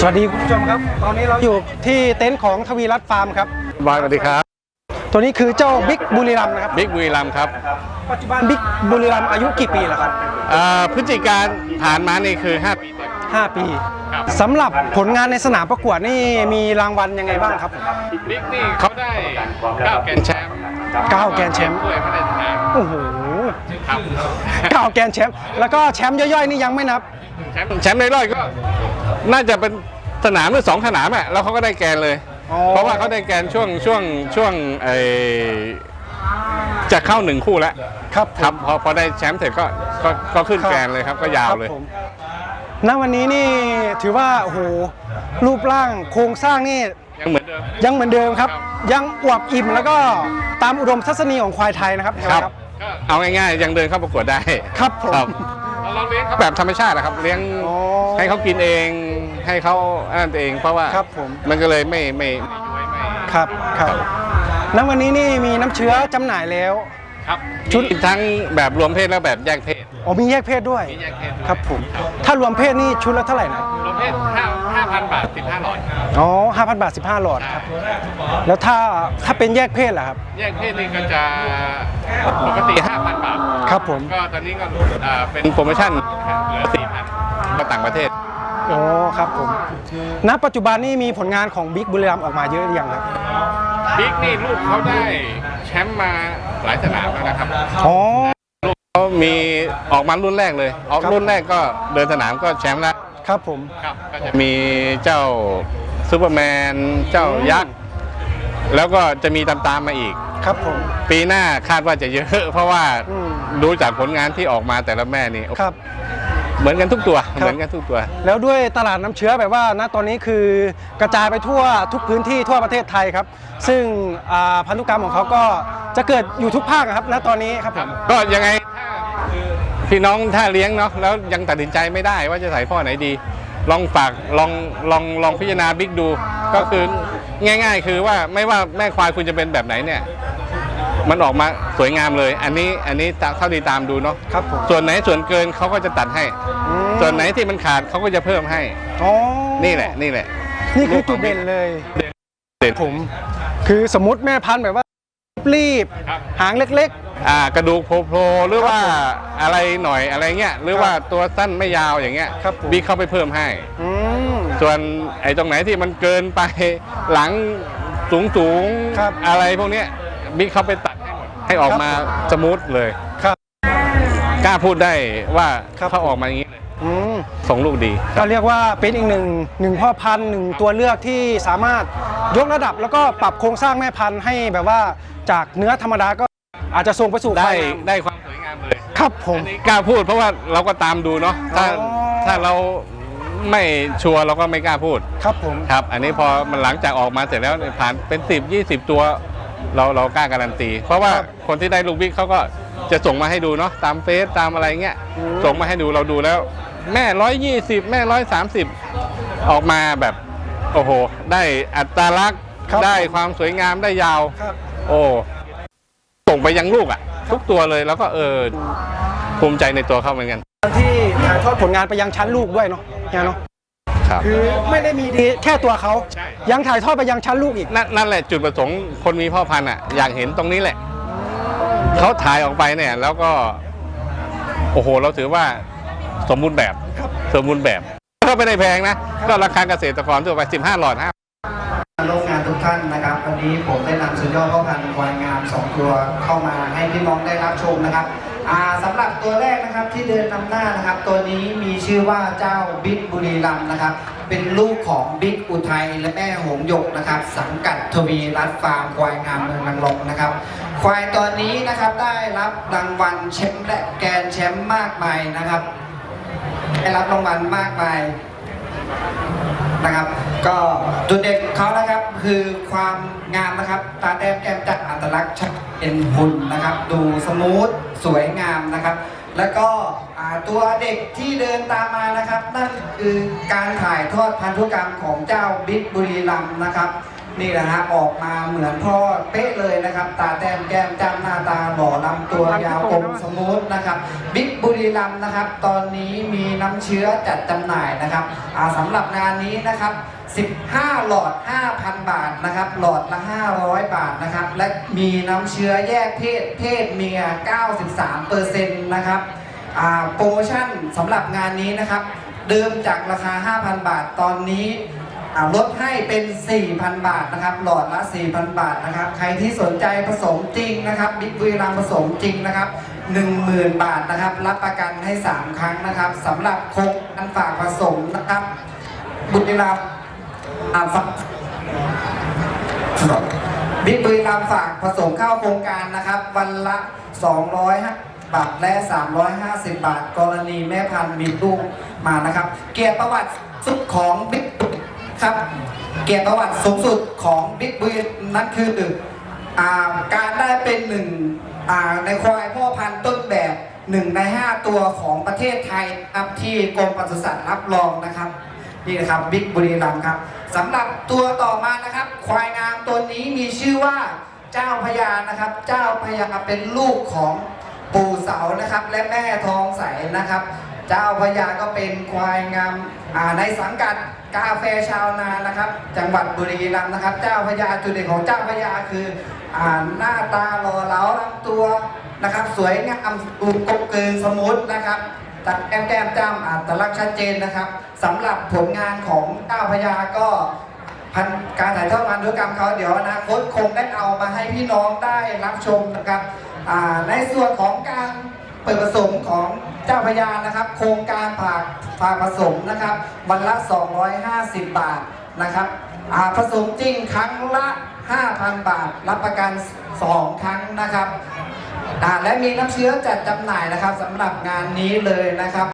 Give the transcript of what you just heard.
สวัสดีคุณผู้ชมครับ ตอนนี้เราอยู่ที่เต็นท์ของทวีรัตน์ฟาร์มครับบอยสวัสดีครับ ตัวนี้คือเจ้าบิ๊กบุรีรัมย์นะครับ บิ๊กบุรีรัมย์ครับปัจจุบันบิ๊กบุรีรัมย์อายุกี่ปีแล้วครับเอ่อพฤศจิการผ่านมานี่คือ5ปีเต็ม 5 ปีสำหรับผลงานในสนามประกวดนี่มีรางวัลยังไงบ้างครับผม บิ๊กนี่เขาได้9แกนแชมป์เก้าแกนแชมป์ด้วยพระราชทานโอ้โหครับเก้าแกนแชมป์แล้วก็แชมป์ย่อยๆนี่ยังไม่นับ แชมป์แชมป์ในร้อยก็ น่าจะเป็นสนามหรือสองสนามอะแล้วเขาก็ได้แกนเลย อ๋อ เพราะว่าเขาได้แกนช่วงช่วงช่วงไอจะเข้าหนึ่งคู่แล้วครับครับพอพอได้แชมป์เสร็จก็ก็ก็ขึ้นแกนเลยครับก็ยาวเลย ครับผมณวันนี้นี่ถือว่าโอ้โหรูปร่างโครงสร้างนี่ยังเหมือนเดิม ยังเหมือนเดิมครับครับ ยังอวบอิ่มแล้วก็ตามอุดมทัศนีของควายไทยนะครับ ครับก็เอาง่ายๆ ยังเดินเข้าประกวดได้ครับผมเราเลี้ยงเขาแบบธรรมชาตินะครับ เลี้ยงอ๋อให้เขากินเอง ให้เขาอันนั้นเอง เพราะว่าครับผม มันก็เลยไม่ไม่ไม่ย้วยไม่ครับครับณวันนี้นี่มีน้ำเชื้อจำหน่ายแล้ว ครับชุดมีทั้งแบบรวมเพศและแบบแยกเพศอ๋อมีแยกเพศด้วย มีแยกเพศด้วยครับผม ถ้ารวมเพศนี่ชุดละเท่าไหร่นะ รวมเพศ5 5,000 บาท 15หลอดอ๋อ5,000 บาท 15 หลอดครับ แล้วถ้าถ้าเป็นแยกเพศล่ะครับ แยกเพศนี่ก็จะปกติ5,000 บาท ครับผม ก็ตอนนี้ก็อ่าเป็นโปรโมชั่นเหลือ4,000ก็ต่างประเทศ อ๋อครับผมณปัจจุบันนี่มีผลงานของบิ๊กบุรีรัมย์ออกมาเยอะหรือยังครับบิ๊กนี่ลูกเขาได้แชมป์มาหลายสนามแล้วนะครับอ๋อเขามีออกมารุ่นแรกเลย ออกครับรุ่นแรกก็เดินสนามก็แชมป์แล้วครับผมครับก็จะมีเจ้าซูเปอร์แมนเจ้ายักษ์แล้วก็จะมีตามๆมาอีก ครับผม ปีหน้าคาดว่าจะเยอะ เพราะว่าอืมดูจากผลงานที่ออกมาแต่ละแม่นี่ครับ เหมือนกันทุกตัว เหมือนกันทุกตัว แล้วด้วยตลาดน้ำเชื้อแบบว่าณตอนนี้คือกระจายไปทั่วทุกพื้นที่ทั่วประเทศไทยครับ ซึ่งอ่าพันธุกรรมของเขาก็จะเกิดอยู่ทุกภาคอะครับณตอนนี้ครับผมก็ยังไงถ้าพี่น้องถ้าเลี้ยงเนาะแล้วยังตัดสินใจไม่ได้ว่าจะใส่พ่อไหนดี ลองฝากลองลองลองพิจารณาบิ๊กดู ก็คือง่าย ๆ คือว่าไม่ว่าแม่ควายคุณจะเป็นแบบไหนเนี่ย มันออกมาสวยงามเลย อันนี้อันนี้ตามเท่าที่ตามดูเนาะครับผมส่วนไหนส่วนเกินเขาก็จะตัดให้ อืมส่วนไหนที่มันขาดเขาก็จะเพิ่มให้ อ๋อนี่แหละ นี่แหละ นี่คือจุดเด่นเลยเด่น ผม คือสมมติแม่พันธุ์แบบว่ารีบครับ หางเล็ก อ่ากระดูกโผล่ๆหรือว่าอะไรหน่อยอะไรเงี้ยหรือว่าตัวสั้นไม่ยาวอย่างเงี้ยครับผมบิ๊กเข้าไปเพิ่มให้ ๆ อืม ส่วนไอ้ตรงไหนที่มันเกินไปหลังสูงสูงๆครับ อะไรพวกเนี้ย บิ๊กเข้าไปตัดให้หมดให้ออกมาสมูทเลยครับกล้าพูดได้ว่าครับ เขาออกมาอย่างนี้เลยอืมส่งลูกดีก็เรียกว่าเป็นอีกหนึ่งหนึ่งพ่อพันธุ์หนึ่งตัวเลือกที่สามารถยกระดับแล้วก็ปรับโครงสร้างแม่พันธุ์ให้แบบว่าจากเนื้อธรรมดาก็อาจจะส่งไปสู่ได้ควายงามได้ความสวยงามเลยครับผม อันนี้กล้าพูดเพราะว่าเราก็ตามดูเนาะถ้าอ๋อ ถ้าเราไม่ชัวร์เราก็ไม่กล้าพูด ครับผม ครับ อันนี้พอมันหลังจากออกมาเสร็จแล้วเนี่ยผ่านเป็น 10 20 ตัว เราเรากล้าการันตี เพราะว่าครับคนที่ได้ลูกบิ๊กเขาก็จะส่งมาให้ดูเนาะตามเฟซตามอะไรเงี้ยอืมส่งมาให้ดูเราดูแล้ว แม่ร้อยยี่สิบแม่ร้อยสามสิบออกมาแบบโอ้โห ได้อัตลักษณ์ครับได้ความสวยงามได้ยาวครับโอ้ส่งไปยังลูกอะ่ะ ทุกตัวเลยแล้วก็เออภูมิใจในตัวเขาเหมือนกันที่ถ่ายทอดผลงานไปยังชั้นลูกด้วยเนาะเนี่ยเนาะ ครับ คือไม่ได้มีดีแค่ตัวเขาใช่ ยังถ่ายทอดไปยังชั้นลูกอีก นั่นนั่นแหละจุดประสงค์คนมีพ่อพันธุ์อะอยากเห็นตรงนี้แหละเขาถ่ายออกไปเนี่ย แล้วก็ โอ้โห เราถือว่าสมบูรณ์แบบสมบูรณ์แบบ ก็ไม่ได้แพงนะ ก็ราคาเกษตรกรทั่วไป15หลอดฮะโรงงานทุกท่านนะครับวันนี้ผมได้นำสุดยอดพ่อพันธุ์ควายงามสองตัวเข้ามาให้พี่น้องได้รับชมนะครับ อ่าสำหรับตัวแรกนะครับที่เดินนำหน้านะครับ ตัวนี้มีชื่อว่าเจ้าบิ๊กบุรีรัมย์นะครับ เป็นลูกของบิ๊กอุทัยและแม่หงหยกนะครับ สังกัดทวีรัตฟาร์มควายงามเมืองนางรองนะครับ ควายตัวนี้นะครับได้รับรางวัลแชมป์และแกนแชมป์มากมายนะครับ ได้รับรางวัลมากมาย นะครับ ก็จุดเด่นเขานะครับคือความงามนะครับ ตาแต้มแก้มจัดอัตลักษณ์ชัดเป็นหุ่นนะครับ ดูสมูทสวยงามนะครับ แล้วก็ตัวเด็กที่เดินตามมานะครับ นั่นคือการถ่ายทอดพันธุกรรมของเจ้าบิ๊กบุรีรัมนะครับ นี่แหละฮะออกมาเหมือนพ่อเป๊ะเลยนะครับ ตาแต้มแก้มจ้ำหน้าตาหล่อลำตัวยาวกลมสมูทนะครับบิ๊กบุรีรัมนะครับ ตอนนี้มีน้ำเชื้อจัดจำหน่ายนะครับสำหรับงานนี้นะครับ 15 หลอด 5,000 บาทนะครับ หลอดละ 500 บาทนะครับ และมีน้ำเชื้อแยกเพศเพศเมีย 93เปอร์เซ็นต์นะครับโปรโมชั่นสำหรับงานนี้นะครับ เดิมจากราคา 5,000 บาทตอนนี้ อ่าลดให้เป็น 4,000 บาทนะครับ หลอดละ 4,000 บาทนะครับ ใครที่สนใจผสมจริงนะครับบิ๊กบุรีรัมย์ผสมจริงนะครับ 10,000 บาทนะครับ รับประกันให้ 3 ครั้งนะครับสำหรับโครงการฝากผสมนะครับบุรีรัมย์อ่าฝากบิ๊กบุรีรัมย์ฝากผสมเข้าโครงการนะครับ วันละ 200บาทและ 350 บาท กรณีแม่พันธุ์มีลูกมานะครับ เกียรติประวัติสุดของบิ๊ก ครับ เกียรติประวัติสูงสุดของบิ๊กบุรีนั่นคืออ่าการได้เป็นหนึ่งในควายพ่อพันธุ์ต้นแบบหนึ่งในห้าตัวของประเทศไทยครับที่กรมปศุสัตว์รับรองนะครับนี่นะครับบิ๊กบุรีรัมครับสำหรับตัวต่อมานะครับ ควายงามตัวนี้มีชื่อว่าเจ้าพญานะครับ เจ้าพญาเป็นลูกของปู่เสานะครับ และแม่ทองใสนะครับ เจ้าพญาก็เป็นควายงามในสังกัด กาแฟชาวนานะครับ จังหวัดบุรีรัมย์นะครับ เจ้าพญาจุดเด่นของเจ้าพญาคืออ่าหน้าตาหล่อเหลาลำตัวนะครับ สวยงามตูกบเกินสมุดนะครับตัดแก้มแก้มจ้ำอัตลักษณ์ชัดเจนนะครับสำหรับผลงานของเจ้าพญาก็พันการถ่ายทอดพันธุกรรมเขาเดี๋ยวอนาคตคงได้เอามาให้พี่น้องได้รับชมนะครับในส่วนของการเปิดผสมของ เจ้าพญานะครับ โครงการผากผากผสมนะครับ วันละ 250 บาทนะครับผสมจริงครั้งละ 5,000 บาท รับประกัน 2 ครั้งนะครับและมีน้ำเชื้อจัดจำหน่ายนะครับสำหรับงานนี้เลยนะครับ